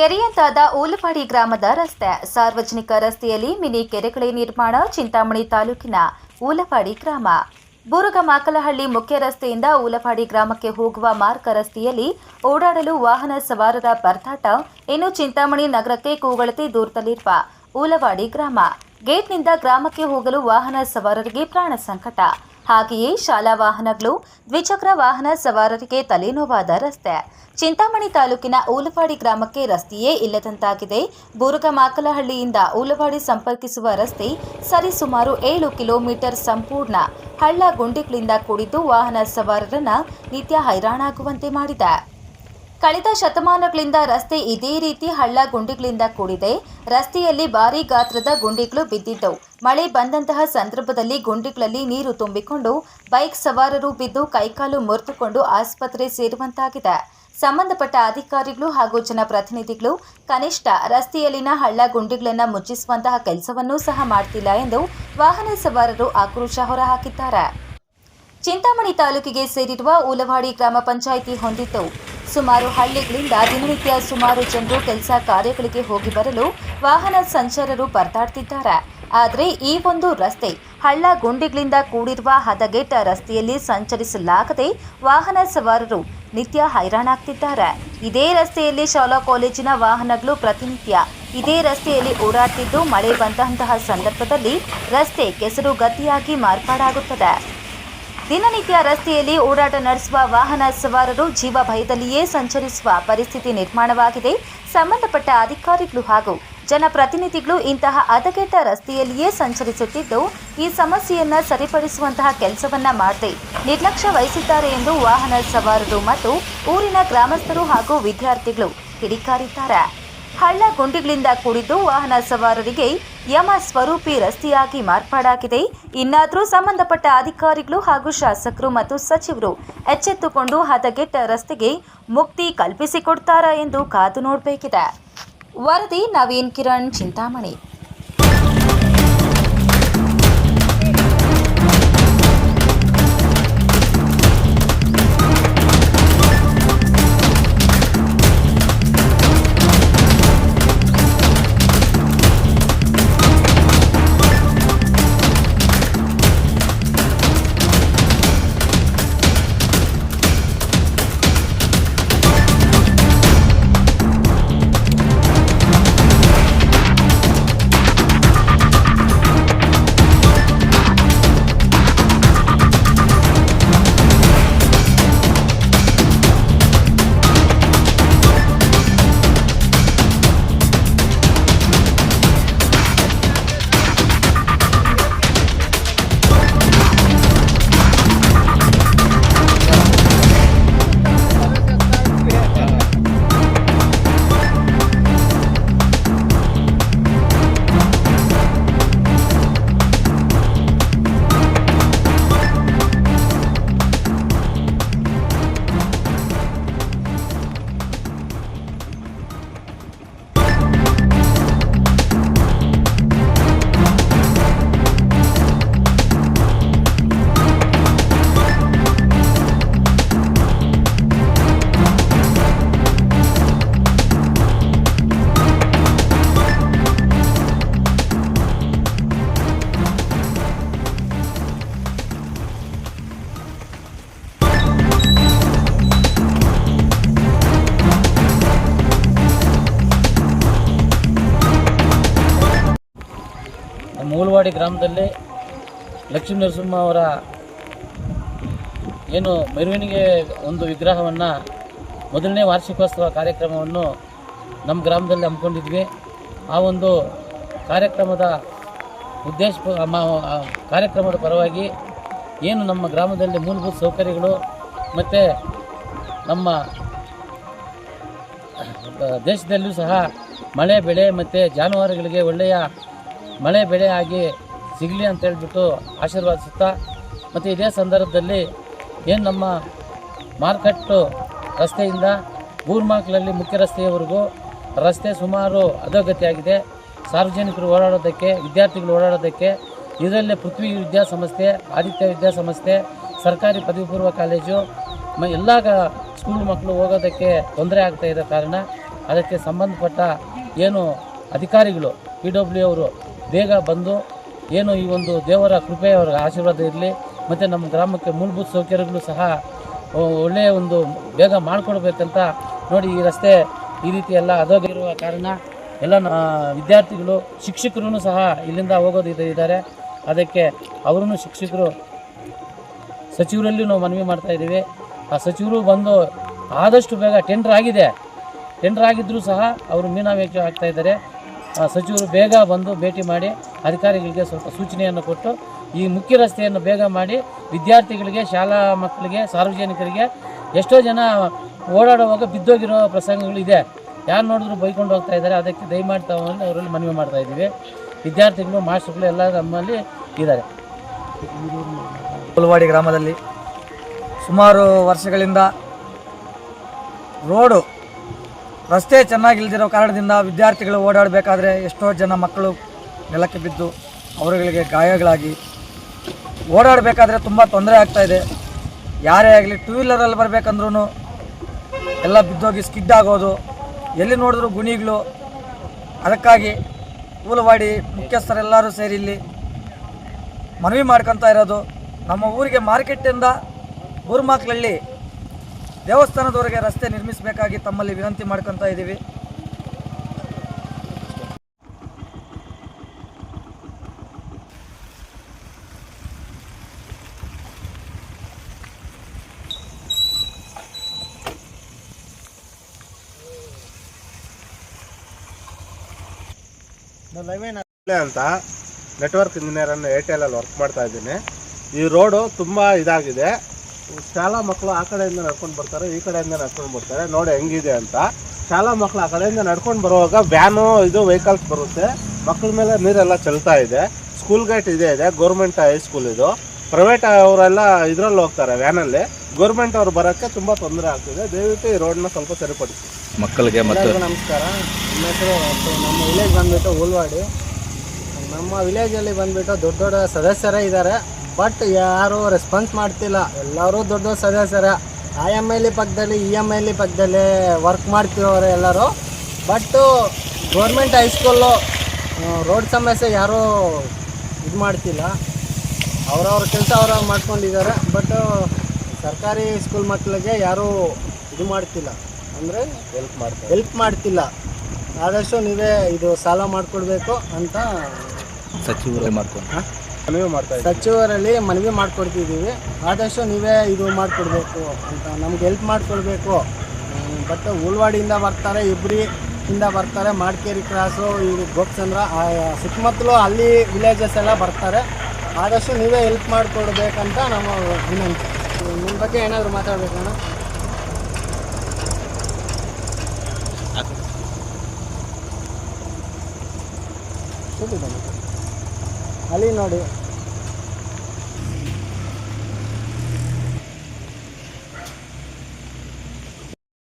ಕೆರೆಯಂತಾದ ಊಲಪಾಡಿ ಗ್ರಾಮದ ರಸ್ತೆ. ಸಾರ್ವಜನಿಕ ರಸ್ತೆಯಲ್ಲಿ ಮಿನಿ ಕೆರೆಗಳ ನಿರ್ಮಾಣ, ಚಿಂತಾಮಣಿ ತಾಲೂಕಿನ ಊಲಪಾಡಿ ಗ್ರಾಮ. ಬೂರುಗಮಾಕಲಹಳ್ಳಿ ಮುಖ್ಯ ರಸ್ತೆಯಿಂದ ಊಲಪಾಡಿ ಗ್ರಾಮಕ್ಕೆ ಹೋಗುವ ಮಾರ್ಗ ರಸ್ತೆಯಲ್ಲಿ ಓಡಾಡಲು ವಾಹನ ಸವಾರರ ಪರದಾಟ ಇನ್ನು ಚಿಂತಾಮಣಿ ನಗರಕ್ಕೆ ಕೂಗಳತೆ ದೂರದಲ್ಲಿರುವ ಊಲವಾಡಿ ಗ್ರಾಮ. ಗೇಟ್ನಿಂದ ಗ್ರಾಮಕ್ಕೆ ಹೋಗಲು ವಾಹನ ಸವಾರರಿಗೆ ಪ್ರಾಣ ಸಂಕಟ. ಹಾಗೆಯೇ ಶಾಲಾ ವಾಹನಗಳು, ದ್ವಿಚಕ್ರ ವಾಹನ ಸವಾರರಿಗೆ ತಲೆನೋವಾದ ರಸ್ತೆ. ಚಿಂತಾಮಣಿ ತಾಲೂಕಿನ ಊಲವಾಡಿ ಗ್ರಾಮಕ್ಕೆ ರಸ್ತೆಯೇ ಇಲ್ಲದಂತಾಗಿದೆ. ಬೂರುಗಮಾಕಲಹಳ್ಳಿಯಿಂದ ಊಲವಾಡಿ ಸಂಪರ್ಕಿಸುವ ರಸ್ತೆ ಸರಿಸುಮಾರು ಏಳು ಕಿಲೋಮೀಟರ್ ಸಂಪೂರ್ಣ. ಹಳ್ಳ ಗುಂಡಿಗಳಿಂದ ಕೂಡಿದ್ದು ವಾಹನ ಸವಾರರನ್ನ ನಿತ್ಯ ಹೈರಾಣಾಗುವಂತೆ ಮಾಡಿದೆ. ಕಳೆದ ಶತಮಾನಗಳಿಂದ ರಸ್ತೆ ಇದೇ ರೀತಿ ಹಳ್ಳ ಗುಂಡಿಗಳಿಂದ ಕೂಡಿದೆ. ರಸ್ತೆಯಲ್ಲಿ ಭಾರೀ ಗಾತ್ರದ ಗುಂಡಿಗಳು ಬಿದ್ದಿದ್ದವು. ಮಳೆ ಬಂದಂತಹ ಸಂದರ್ಭದಲ್ಲಿ ಗುಂಡಿಗಳಲ್ಲಿ ನೀರು ತುಂಬಿಕೊಂಡು ಬೈಕ್ ಸವಾರರು ಬಿದ್ದು ಕೈಕಾಲು ಮುರಿದುಕೊಂಡು ಆಸ್ಪತ್ರೆ ಸೇರುವಂತಾಗಿದೆ. ಸಂಬಂಧಪಟ್ಟ ಅಧಿಕಾರಿಗಳು ಹಾಗೂ ಜನಪ್ರತಿನಿಧಿಗಳು ಕನಿಷ್ಠ ರಸ್ತೆಯಲ್ಲಿನ ಹಳ್ಳ ಗುಂಡಿಗಳನ್ನು ಮುಚ್ಚಿಸುವಂತಹ ಕೆಲಸವನ್ನೂ ಸಹ ಮಾಡ್ತಿಲ್ಲ ಎಂದು ವಾಹನ ಸವಾರರು ಆಕ್ರೋಶ ಹೊರಹಾಕಿದ್ದಾರೆ. ಚಿಂತಾಮಣಿ ತಾಲೂಕಿಗೆ ಸೇರಿರುವ ಉಲವಾಡಿ ಗ್ರಾಮ ಪಂಚಾಯಿತಿ ಹೊಂದಿದ್ದು ಸುಮಾರು ಹಳ್ಳಿಗಳಿಂದ ದಿನನಿತ್ಯ ಸುಮಾರು ಜನರು ಕೆಲಸ ಕಾರ್ಯಗಳಿಗೆ ಹೋಗಿ ಬರಲು ವಾಹನ ಸಂಚಾರರು ಪರದಾಡ್ತಿದ್ದಾರೆ. ಆದರೆ ಈ ಒಂದು ರಸ್ತೆ ಹಳ್ಳ ಗುಂಡಿಗಳಿಂದ ಕೂಡಿರುವ ಹದಗೆಟ್ಟ ರಸ್ತೆಯಲ್ಲಿ ಸಂಚರಿಸಲಾಗದೆ ವಾಹನ ಸವಾರರು ನಿತ್ಯ ಹೈರಾಣಾಗ್ತಿದ್ದಾರೆ. ಇದೇ ರಸ್ತೆಯಲ್ಲಿ ಶಾಲಾ ಕಾಲೇಜಿನ ವಾಹನಗಳು ಪ್ರತಿನಿತ್ಯ ಇದೇ ರಸ್ತೆಯಲ್ಲಿ ಓಡಾಡ್ತಿದ್ದು ಮಳೆ ಬಂದಂತಹ ಸಂದರ್ಭದಲ್ಲಿ ರಸ್ತೆ ಕೆಸರು ಗತಿಯಾಗಿ ಮಾರ್ಪಾಡಾಗುತ್ತದೆ. ದಿನನಿತ್ಯ ರಸ್ತೆಯಲ್ಲಿ ಓಡಾಟ ನಡೆಸುವ ವಾಹನ ಸವಾರರು ಜೀವ ಭಯದಲ್ಲಿಯೇ ಸಂಚರಿಸುವ ಪರಿಸ್ಥಿತಿ ನಿರ್ಮಾಣವಾಗಿದೆ. ಸಂಬಂಧಪಟ್ಟ ಅಧಿಕಾರಿಗಳು ಹಾಗೂ ಜನಪ್ರತಿನಿಧಿಗಳು ಇಂತಹ ಹದಗೆಟ್ಟ ರಸ್ತೆಯಲ್ಲಿಯೇ ಸಂಚರಿಸುತ್ತಿದ್ದು, ಈ ಸಮಸ್ಯೆಯನ್ನ ಸರಿಪಡಿಸುವಂತಹ ಕೆಲಸವನ್ನ ಮಾಡದೆ ನಿರ್ಲಕ್ಷ್ಯ ವಹಿಸಿದ್ದಾರೆ ಎಂದು ವಾಹನ ಸವಾರರು ಮತ್ತು ಊರಿನ ಗ್ರಾಮಸ್ಥರು ಹಾಗೂ ವಿದ್ಯಾರ್ಥಿಗಳು ಕಿಡಿಕಾರಿದ್ದಾರೆ. ಹಳ್ಳ ಗುಂಡಿಗಳಿಂದ ಕೂಡಿದ್ದು ವಾಹನ ಸವಾರರಿಗೆ ಯಮ ಸ್ವರೂಪಿ ರಸ್ತೆಯಾಗಿ ಮಾರ್ಪಾಡಾಗಿದೆ. ಇನ್ನಾದರೂ ಸಂಬಂಧಪಟ್ಟ ಅಧಿಕಾರಿಗಳು ಹಾಗೂ ಶಾಸಕರು ಮತ್ತು ಸಚಿವರು ಎಚ್ಚೆತ್ತುಕೊಂಡು ಹದಗೆಟ್ಟ ರಸ್ತೆಗೆ ಮುಕ್ತಿ ಕಲ್ಪಿಸಿಕೊಡ್ತಾರಾ ಎಂದು ಕಾದು ನೋಡಬೇಕಿದೆ. ವರದಿ ನವೀನ್ ಕಿರಣ್, ಚಿಂತಾಮಣಿ. ನಮ್ಮ ಗ್ರಾಮದಲ್ಲಿ ಲಕ್ಷ್ಮೀ ನರಸಿಂಹ ಅವರ ಏನು ಮೆರವಣಿಗೆ ಒಂದು ವಿಗ್ರಹವನ್ನು ಮೊದಲನೇ ವಾರ್ಷಿಕೋತ್ಸವ ಕಾರ್ಯಕ್ರಮವನ್ನು ನಮ್ಮ ಗ್ರಾಮದಲ್ಲಿ ಹಮ್ಮಿಕೊಂಡಿದ್ವಿ. ಆ ಒಂದು ಕಾರ್ಯಕ್ರಮದ ಉದ್ದೇಶ ಕಾರ್ಯಕ್ರಮದ ಪರವಾಗಿ ಏನು ನಮ್ಮ ಗ್ರಾಮದಲ್ಲಿ ಮೂಲಭೂತ ಸೌಕರ್ಯಗಳು ಮತ್ತು ನಮ್ಮ ದೇಶದಲ್ಲೂ ಸಹ ಮಳೆ, ಬೆಳೆ ಮತ್ತು ಜಾನುವಾರುಗಳಿಗೆ ಒಳ್ಳೆಯ ಮಳೆ ಬೆಳೆ ಆಗಿ ಸಿಗಲಿ ಅಂತ ಹೇಳ್ಬಿಟ್ಟು ಆಶೀರ್ವಾದಿಸುತ್ತಾ, ಮತ್ತು ಇದೇ ಸಂದರ್ಭದಲ್ಲಿ ಏನು ನಮ್ಮ ಮಾರ್ಕೆಟ್ಟು ರಸ್ತೆಯಿಂದ ಬೂರ್ಮಾಕ್ಲಲ್ಲಿ ಮುಖ್ಯ ರಸ್ತೆಯವರೆಗೂ ರಸ್ತೆ ಸುಮಾರು ಅಧೋಗತಿಯಾಗಿದೆ. ಸಾರ್ವಜನಿಕರು ಓಡಾಡೋದಕ್ಕೆ, ವಿದ್ಯಾರ್ಥಿಗಳು ಓಡಾಡೋದಕ್ಕೆ, ಇದರಲ್ಲೇ ಪೃಥ್ವಿ ವಿದ್ಯಾಸಂಸ್ಥೆ ಆದಿತ್ಯ ವಿದ್ಯಾಸಂಸ್ಥೆ ಸರ್ಕಾರಿ ಪದವಿ ಪೂರ್ವ ಕಾಲೇಜು, ಮ ಎಲ್ಲ ಸ್ಕೂಲ್ ಮಕ್ಕಳು ಹೋಗೋದಕ್ಕೆ ತೊಂದರೆ ಆಗ್ತಾ ಇರೋ ಕಾರಣ, ಅದಕ್ಕೆ ಸಂಬಂಧಪಟ್ಟ ಏನು ಅಧಿಕಾರಿಗಳು, ಪಿ ಡಬ್ಲ್ಯೂ ಅವರು ಬೇಗ ಬಂದು ಏನು ಈ ಒಂದು ದೇವರ ಕೃಪೆ ಅವರ ಆಶೀರ್ವಾದ ಇರಲಿ, ಮತ್ತು ನಮ್ಮ ಗ್ರಾಮಕ್ಕೆ ಮೂಲಭೂತ ಸೌಕರ್ಯಗಳು ಸಹ ಒಳ್ಳೆಯ ಒಂದು ಬೇಗ ಮಾಡಿಕೊಡ್ಬೇಕಂತ ನೋಡಿ ಈ ರಸ್ತೆ ಈ ರೀತಿ ಎಲ್ಲ ಅದೋಗಿರುವ ಕಾರಣ ಎಲ್ಲ ವಿದ್ಯಾರ್ಥಿಗಳು ಶಿಕ್ಷಕರು ಸಹ ಇಲ್ಲಿಂದ ಹೋಗೋದು ಇದೆ- ಇದ್ದಾರೆ. ಅದಕ್ಕೆ ಅವರೂ ಶಿಕ್ಷಕರು ಸಚಿವರಲ್ಲಿ ನಾವು ಮನವಿ ಮಾಡ್ತಾ ಇದ್ದೀವಿ. ಆ ಸಚಿವರು ಬಂದು ಆದಷ್ಟು ಬೇಗ ಟೆಂಡರ್ ಆಗಿದೆ. ಟೆಂಡರ್ ಆಗಿದ್ದರೂ ಸಹ ಅವರು ಮೀನಾವೇಶ ಆಗ್ತಾ ಇದ್ದಾರೆ. ಆ ಸಚಿವರು ಬೇಗ ಬಂದು ಭೇಟಿ ಮಾಡಿ ಅಧಿಕಾರಿಗಳಿಗೆ ಸ್ವಲ್ಪ ಸೂಚನೆಯನ್ನು ಕೊಟ್ಟು ಈ ಮುಖ್ಯ ರಸ್ತೆಯನ್ನು ಬೇಗ ಮಾಡಿ ವಿದ್ಯಾರ್ಥಿಗಳಿಗೆ, ಶಾಲಾ ಮಕ್ಕಳಿಗೆ, ಸಾರ್ವಜನಿಕರಿಗೆ ಎಷ್ಟೋ ಜನ ಓಡಾಡುವಾಗ ಬಿದ್ದೋಗಿರೋ ಪ್ರಸಂಗಗಳು ಇದೆ. ಯಾರು ನೋಡಿದ್ರು ಬೈಕೊಂಡು ಹೋಗ್ತಾ ಇದ್ದಾರೆ. ಅದಕ್ಕೆ ದಯಮಾಡಿ ತಾವು ಅವರಲ್ಲಿ ಮನವಿ ಮಾಡ್ತಾ ಇದ್ದೀವಿ. ವಿದ್ಯಾರ್ಥಿಗಳು, ಮಾಸ್ಟರ್ಗಳು ಎಲ್ಲ ನಮ್ಮಲ್ಲಿ ಇದ್ದಾರೆ. ಕೋಲ್ವಾಡಿ ಗ್ರಾಮದಲ್ಲಿ ಸುಮಾರು ವರ್ಷಗಳಿಂದ ರೋಡು ರಸ್ತೆ ಚೆನ್ನಾಗಿಲ್ದಿರೋ ಕಾರಣದಿಂದ ವಿದ್ಯಾರ್ಥಿಗಳು ಓಡಾಡಬೇಕಾದ್ರೆ ಎಷ್ಟೋ ಜನ ಮಕ್ಕಳು ನೆಲಕ್ಕೆ ಬಿದ್ದು ಅವರುಗಳಿಗೆ ಗಾಯಗಳಾಗಿ. ಓಡಾಡಬೇಕಾದ್ರೆ ತುಂಬ ತೊಂದರೆ ಆಗ್ತಾಯಿದೆ ಯಾರೇ ಆಗಲಿ ಟೂ ವೀಲರಲ್ಲಿ ಬರಬೇಕಂದ್ರೂ ಎಲ್ಲ ಬಿದ್ದೋಗಿ ಸ್ಕಿಡ್ ಆಗೋದು. ಎಲ್ಲಿ ನೋಡಿದ್ರು ಗುಣಿಗಳು. ಅದಕ್ಕಾಗಿ ಕೂಲವಾಡಿ ಮುಖ್ಯಸ್ಥರೆಲ್ಲರೂ ಸೇರಿ ಇಲ್ಲಿ ಮನವಿ ಮಾಡ್ಕೊತಾ ಇರೋದು. ನಮ್ಮ ಊರಿಗೆ ಮಾರ್ಕೆಟಿಂದ ಬೂರ್ಮಾಕ್ಲಳ್ಳಿ ದೇವಸ್ಥಾನದವರೆಗೆ ರಸ್ತೆ ನಿರ್ಮಿಸಬೇಕಾಗಿ ತಮ್ಮಲ್ಲಿ ವಿನಂತಿ ಮಾಡ್ಕೊತಾ ಇದ್ದೀವಿ. ಅಂತ ನೆಟ್ವರ್ಕ್ ಇಂಜಿನಿಯರ್ ಅನ್ನು ಏರ್ಟೆಲ್ ಅಲ್ಲಿ ವರ್ಕ್ ಮಾಡ್ತಾ ಇದ್ದೀನಿ. ಈ ರೋಡು ತುಂಬಾ ಇದಾಗಿದೆ. ಶಾಲಾ ಮಕ್ಕಳು ಆ ಕಡೆಯಿಂದ ನಡ್ಕೊಂಡು ಬರ್ತಾರೆ ಈ ಕಡೆಯಿಂದ ನಡ್ಕೊಂಡು ಬರ್ತಾರೆ. ನೋಡಿ ಹೆಂಗಿದೆ ಅಂತ. ಶಾಲಾ ಮಕ್ಕಳು ಆ ಕಡೆಯಿಂದ ನಡ್ಕೊಂಡು ಬರುವಾಗ ವ್ಯಾನು ಇದು ವೆಹಿಕಲ್ಸ್ ಬರುತ್ತೆ. ಮಕ್ಕಳ ಮೇಲೆ ನೀರೆಲ್ಲ ಚೆಲ್ತಾ ಇದೆ. ಸ್ಕೂಲ್ ಗೇಟ್ ಇದೇ ಇದೆ ಗೌರ್ಮೆಂಟ್ ಹೈಸ್ಕೂಲ್ ಇದು. ಪ್ರೈವೇಟ್ ಅವರೆಲ್ಲ ಇದರಲ್ಲಿ ಹೋಗ್ತಾರೆ ವ್ಯಾನಲ್ಲಿ. ಗೌರ್ಮೆಂಟ್ ಅವ್ರು ಬರೋಕ್ಕೆ ತುಂಬ ತೊಂದರೆ ಆಗ್ತಿದೆ. ದಯವಿಟ್ಟು ಈ ರೋಡ್ನ ಸ್ವಲ್ಪ ಸರಿಪಡಿಸಿ. ಮಕ್ಕಳಿಗೆ ಮತ್ತು ನಮಸ್ಕಾರ. ನಮ್ಮ ಹೆಸರು ನಮ್ಮ ವಿಲೇಜ್ ಬಂದ್ಬಿಟ್ಟು ಹುಲ್ವಾಡಿ ನಮ್ಮ ವಿಲೇಜಲ್ಲಿ ಬಂದ್ಬಿಟ್ಟು ದೊಡ್ಡ ದೊಡ್ಡ ಸದಸ್ಯರೇ ಇದ್ದಾರೆ. ಬಟ್ ಯಾರು ರೆಸ್ಪಾನ್ಸ್ ಮಾಡ್ತಿಲ್ಲ. ಎಲ್ಲರೂ ದೊಡ್ಡ ದೊಡ್ಡ ಸದಸ್ಯರ. ಆ ಎಂ ಎಲ್ ಪಕ್ಕದಲ್ಲಿ ಇ ಎಂ ಎಲ್ ಪಕ್ಕದಲ್ಲಿ ವರ್ಕ್ ಮಾಡ್ತಿರೋರು ಎಲ್ಲರೂ. ಬಟ್ಟು ಗೌರ್ಮೆಂಟ್ ಹೈಸ್ಕೂಲು ರೋಡ್ ಸಮಸ್ಯೆ ಯಾರೂ ಇದು ಮಾಡ್ತಿಲ್ಲ. ಅವ್ರವ್ರ ಕೆಲಸ ಅವ್ರವ್ರು ಮಾಡ್ಕೊಂಡಿದ್ದಾರೆ. ಬಟ್ ಸರ್ಕಾರಿ ಸ್ಕೂಲ್ ಮಕ್ಕಳಿಗೆ ಯಾರೂ ಇದು ಮಾಡ್ತಿಲ್ಲ. ಅಂದರೆ ಹೆಲ್ಪ್ ಮಾಡ್ತಾರೆ. ಹೆಲ್ಪ್ ಮಾಡ್ತಿಲ್ಲ. ಆದಷ್ಟು ನೀವೇ ಇದು ಸಾಲ ಮಾಡಿಕೊಡ್ಬೇಕು ಅಂತ ಸಚಿವರೇ ಮಾಡ್ಕೊಂಡು ಮನವಿ ಮಾಡ್ತಾ ಇದ್ದೀವಿ. ಸಚಿವರಲ್ಲಿ ಮನವಿ ಮಾಡ್ಕೊಡ್ತಿದ್ದೀವಿ. ಆದಷ್ಟು ನೀವೇ ಇದು ಮಾಡಿಕೊಡ್ಬೇಕು ಅಂತ ನಮ್ಗೆ ಹೆಲ್ಪ್ ಮಾಡಿಕೊಡ್ಬೇಕು. ಬಟ್ ಉಳ್ವಾಡಿಯಿಂದ ಬರ್ತಾರೆ ಇಬ್ರಿ ಇಂದ ಬರ್ತಾರೆ, ಮಾಡ್ಕೇರಿ ಕ್ರಾಸು ಇದು ಗೋಪಚಂದ್ರ ಸುತ್ತಮುತ್ತಲು ಅಲ್ಲಿ ವಿಲೇಜಸ್ ಎಲ್ಲ ಬರ್ತಾರೆ. ಆದಷ್ಟು ನೀವೇ ಹೆಲ್ಪ್ ಮಾಡಿಕೊಡ್ಬೇಕಂತ ನಮ್ಮ ವಿನಂತಿ. ನಿಮ್ಮ ಬಗ್ಗೆ ಏನಾದರೂ ಮಾತಾಡ್ಬೇಕಣ್ಣ ಅಲ್ಲಿ ನೋಡಿ.